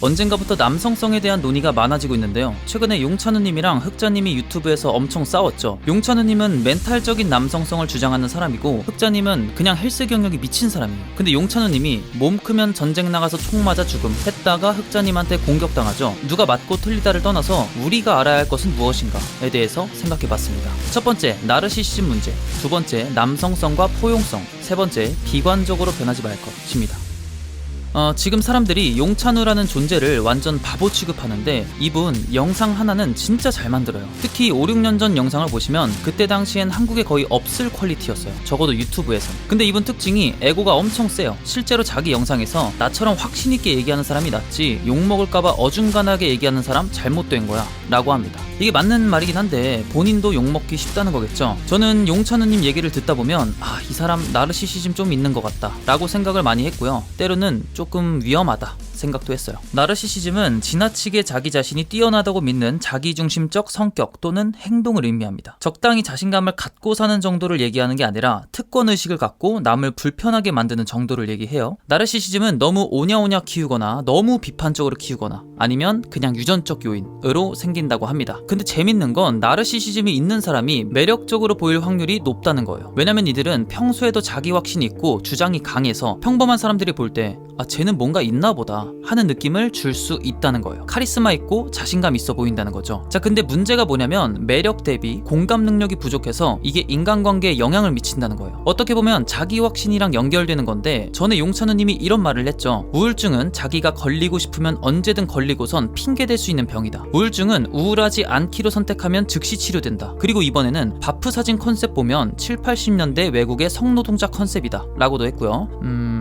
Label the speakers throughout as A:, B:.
A: 언젠가부터 남성성에 대한 논의가 많아지고 있는데요. 최근에 용찬우님이랑 흑자님이 유튜브에서 엄청 싸웠죠. 용찬우님은 멘탈적인 남성성을 주장하는 사람이고 흑자님은 그냥 헬스 경력이 미친 사람이에요. 근데 용찬우님이 몸 크면 전쟁 나가서 총 맞아 죽음 했다가 흑자님한테 공격당하죠. 누가 맞고 틀리다를 떠나서 우리가 알아야 할 것은 무엇인가에 대해서 생각해봤습니다. 첫 번째 나르시시즘 문제, 두 번째 남성성과 포용성, 세 번째 비관적으로 변하지 말 것입니다. 어, 지금 사람들이 용찬우라는 존재를 완전 바보 취급하는데 이분 영상 하나는 진짜 잘 만들어요. 특히 5, 6년 전 영상을 보시면 그때 당시엔 한국에 거의 없을 퀄리티였어요. 적어도 유튜브에서. 근데 이분 특징이 에고가 엄청 세요. 실제로 자기 영상에서 나처럼 확신 있게 얘기하는 사람이 낫지 욕먹을까봐 어중간하게 얘기하는 사람 잘못된 거야. 라고 합니다. 이게 맞는 말이긴 한데 본인도 욕먹기 쉽다는 거겠죠. 저는 용찬우님 얘기를 듣다 보면 아, 이 사람 나르시시즘 좀 있는 것 같다. 라고 생각을 많이 했고요. 때로는 조금 위험하다. 생각도 했어요. 나르시시즘은 지나치게 자기 자신이 뛰어나다고 믿는 자기중심적 성격 또는 행동을 의미합니다. 적당히 자신감을 갖고 사는 정도를 얘기하는 게 아니라 특권 의식을 갖고 남을 불편하게 만드는 정도를 얘기해요. 나르시시즘은 너무 오냐오냐 키우거나 너무 비판적으로 키우거나 아니면 그냥 유전적 요인으로 생긴다고 합니다. 근데 재밌는 건 나르시시즘이 있는 사람이 매력적으로 보일 확률이 높다는 거예요. 왜냐면 이들은 평소에도 자기 확신이 있고 주장이 강해서 평범한 사람들이 볼 때 아, 쟤는 뭔가 있나 보다 하는 느낌을 줄 수 있다는 거예요. 카리스마 있고 자신감 있어 보인다는 거죠. 자, 근데 문제가 뭐냐면 매력 대비 공감 능력이 부족해서 이게 인간관계에 영향을 미친다는 거예요. 어떻게 보면 자기 확신이랑 연결되는 건데 전에 용찬우님이 이런 말을 했죠. 우울증은 자기가 걸리고 싶으면 언제든 걸리고선 핑계 댈 수 있는 병이다. 우울증은 우울하지 않기로 선택하면 즉시 치료된다. 그리고 이번에는 바프 사진 컨셉 보면 7, 80년대 외국의 성노동자 컨셉이다. 라고도 했고요. 음...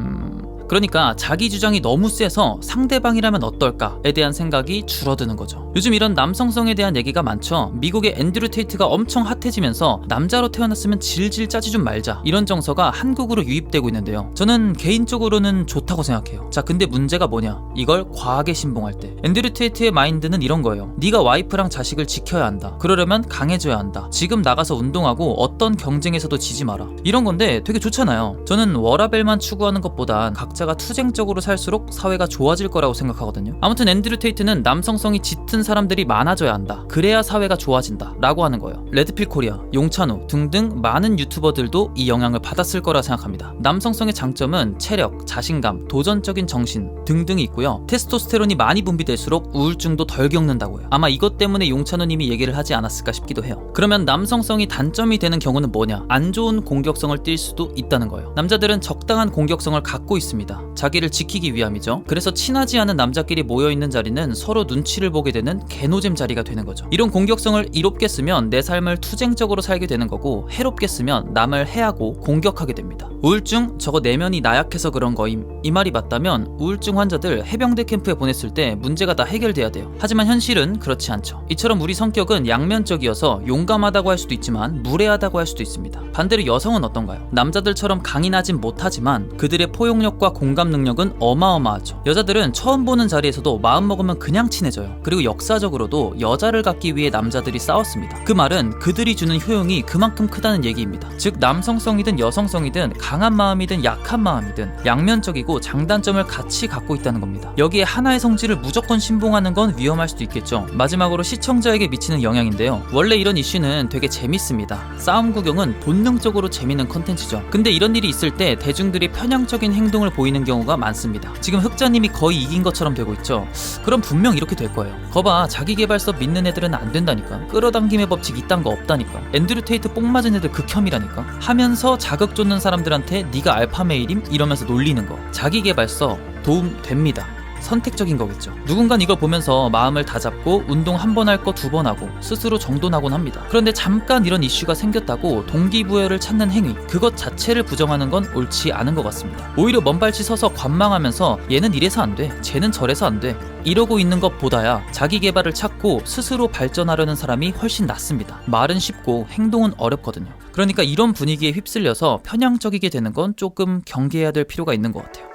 A: 그러니까 자기 주장이 너무 세서 상대방이라면 어떨까에 대한 생각이 줄어드는 거죠. 요즘 이런 남성성에 대한 얘기가 많죠. 미국의 앤드류 테이트가 엄청 핫해지면서 남자로 태어났으면 질질 짜지 좀 말자 이런 정서가 한국으로 유입되고 있는데요. 저는 개인적으로는 좋다고 생각해요. 자, 근데 문제가 뭐냐? 이걸 과하게 신봉할 때 앤드류 테이트의 마인드는 이런 거예요. 네가 와이프랑 자식을 지켜야 한다. 그러려면 강해져야 한다. 지금 나가서 운동하고 어떤 경쟁에서도 지지 마라. 이런 건데 되게 좋잖아요. 저는 워라벨만 추구하는 것보단 각 자가 투쟁적으로 살수록 사회가 좋아질 거라고 생각하거든요. 아무튼 앤드류 테이트는 남성성이 짙은 사람들이 많아져야 한다. 그래야 사회가 좋아진다. 라고 하는 거예요. 레드필 코리아, 용찬우 등등 많은 유튜버들도 이 영향을 받았을 거라 생각합니다. 남성성의 장점은 체력, 자신감, 도전적인 정신 등등이 있고요. 테스토스테론이 많이 분비될수록 우울증도 덜 겪는다고 해요. 아마 이것 때문에 용찬우님이 얘기를 하지 않았을까 싶기도 해요. 그러면 남성성이 단점이 되는 경우는 뭐냐? 안 좋은 공격성을 띌 수도 있다는 거예요. 남자들은 적당한 공격성을 갖고 있습니다. 자기를 지키기 위함이죠. 그래서 친하지 않은 남자끼리 모여 있는 자리는 서로 눈치를 보게 되는 개노잼 자리가 되는 거죠. 이런 공격성을 이롭게 쓰면 내 삶을 투쟁적으로 살게 되는 거고 해롭게 쓰면 남을 해하고 공격하게 됩니다. 우울증 저거 내면이 나약해서 그런 거임 이 말이 맞다면 우울증 환자들 해병대 캠프에 보냈을 때 문제가 다 해결돼야 돼요. 하지만 현실은 그렇지 않죠. 이처럼 우리 성격은 양면적이어서 용감하다고 할 수도 있지만 무례하다고 할 수도 있습니다. 반대로 여성은 어떤가요? 남자들처럼 강인하진 못하지만 그들의 포용력과 공감 능력은 어마어마하죠. 여자들은 처음 보는 자리에서도 마음 먹으면 그냥 친해져요. 그리고 역사적으로도 여자를 갖기 위해 남자들이 싸웠습니다. 그 말은 그들이 주는 효용이 그만큼 크다는 얘기입니다. 즉 남성성이든 여성성이든 강한 마음이든 약한 마음이든 양면적이고 장단점을 같이 갖고 있다는 겁니다. 여기에 하나의 성질을 무조건 신봉하는 건 위험할 수도 있겠죠. 마지막으로 시청자에게 미치는 영향인데요. 원래 이런 이슈는 되게 재밌습니다. 싸움 구경은 본능적으로 재밌는 컨텐츠죠. 근데 이런 일이 있을 때 대중들이 편향적인 행동을 보이 는 경우가 많습니다. 지금 흑자님이 거의 이긴 것처럼 되고 있죠. 그럼 분명 이렇게 될 거예요. 거봐 자기 개발서 믿는 애들은 안 된다니까. 끌어당김의 법칙 이딴 거 없다니까. 앤드류 테이트 뽕 맞은 애들 극혐이라니까. 하면서 자극 쫓는 사람들한테 네가 알파 메일임 이러면서 놀리는 거. 자기 개발서 도움 됩니다. 선택적인 거겠죠. 누군간 이걸 보면서 마음을 다잡고 운동 한 번 할 거 두 번 하고 스스로 정돈하곤 합니다. 그런데 잠깐 이런 이슈가 생겼다고 동기부여를 찾는 행위, 그것 자체를 부정하는 건 옳지 않은 것 같습니다. 오히려 먼발치 서서 관망하면서 얘는 이래서 안 돼, 쟤는 저래서 안 돼. 이러고 있는 것보다야 자기 개발을 찾고 스스로 발전하려는 사람이 훨씬 낫습니다. 말은 쉽고 행동은 어렵거든요. 그러니까 이런 분위기에 휩쓸려서 편향적이게 되는 건 조금 경계해야 될 필요가 있는 것 같아요.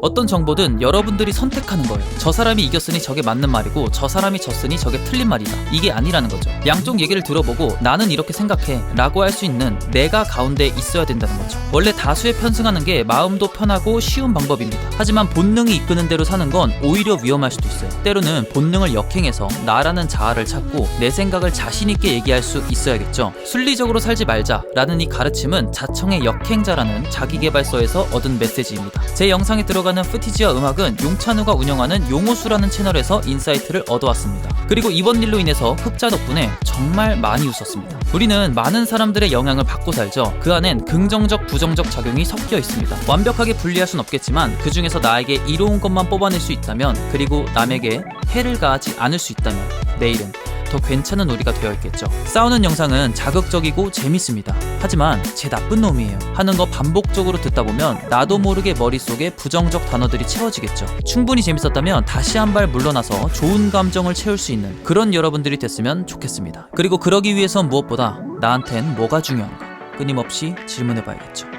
A: 어떤 정보든 여러분들이 선택하는 거예요. 저 사람이 이겼으니 저게 맞는 말이고 저 사람이 졌으니 저게 틀린 말이다. 이게 아니라는 거죠. 양쪽 얘기를 들어보고 나는 이렇게 생각해 라고 할 수 있는 내가 가운데 있어야 된다는 거죠. 원래 다수에 편승하는 게 마음도 편하고 쉬운 방법입니다. 하지만 본능이 이끄는 대로 사는 건 오히려 위험할 수도 있어요. 때로는 본능을 역행해서 나라는 자아를 찾고 내 생각을 자신있게 얘기할 수 있어야겠죠. 순리적으로 살지 말자라는 이 가르침은 자청의 역행자라는 자기개발서에서 얻은 메시지입니다. 제 영상에 들어 가는 프티지와 음악은 용찬우가 운영하는 용호수라는 채널에서 인사이트를 얻어왔습니다. 그리고 이번 일로 인해서 흑자 덕분에 정말 많이 웃었습니다. 우리는 많은 사람들의 영향을 받고 살죠. 그 안엔 긍정적, 부정적 작용이 섞여 있습니다. 완벽하게 분리할 순 없겠지만 그 중에서 나에게 이로운 것만 뽑아낼 수 있다면 그리고 남에게 해를 가하지 않을 수 있다면 내일은 더 괜찮은 우리가 되어 있겠죠. 싸우는 영상은 자극적이고 재밌습니다. 하지만 제 나쁜 놈이에요. 하는 거 반복적으로 듣다 보면 나도 모르게 머릿속에 부정적 단어들이 채워지겠죠. 충분히 재밌었다면 다시 한 발 물러나서 좋은 감정을 채울 수 있는 그런 여러분들이 됐으면 좋겠습니다. 그리고 그러기 위해선 무엇보다 나한텐 뭐가 중요한가 끊임없이 질문해 봐야겠죠.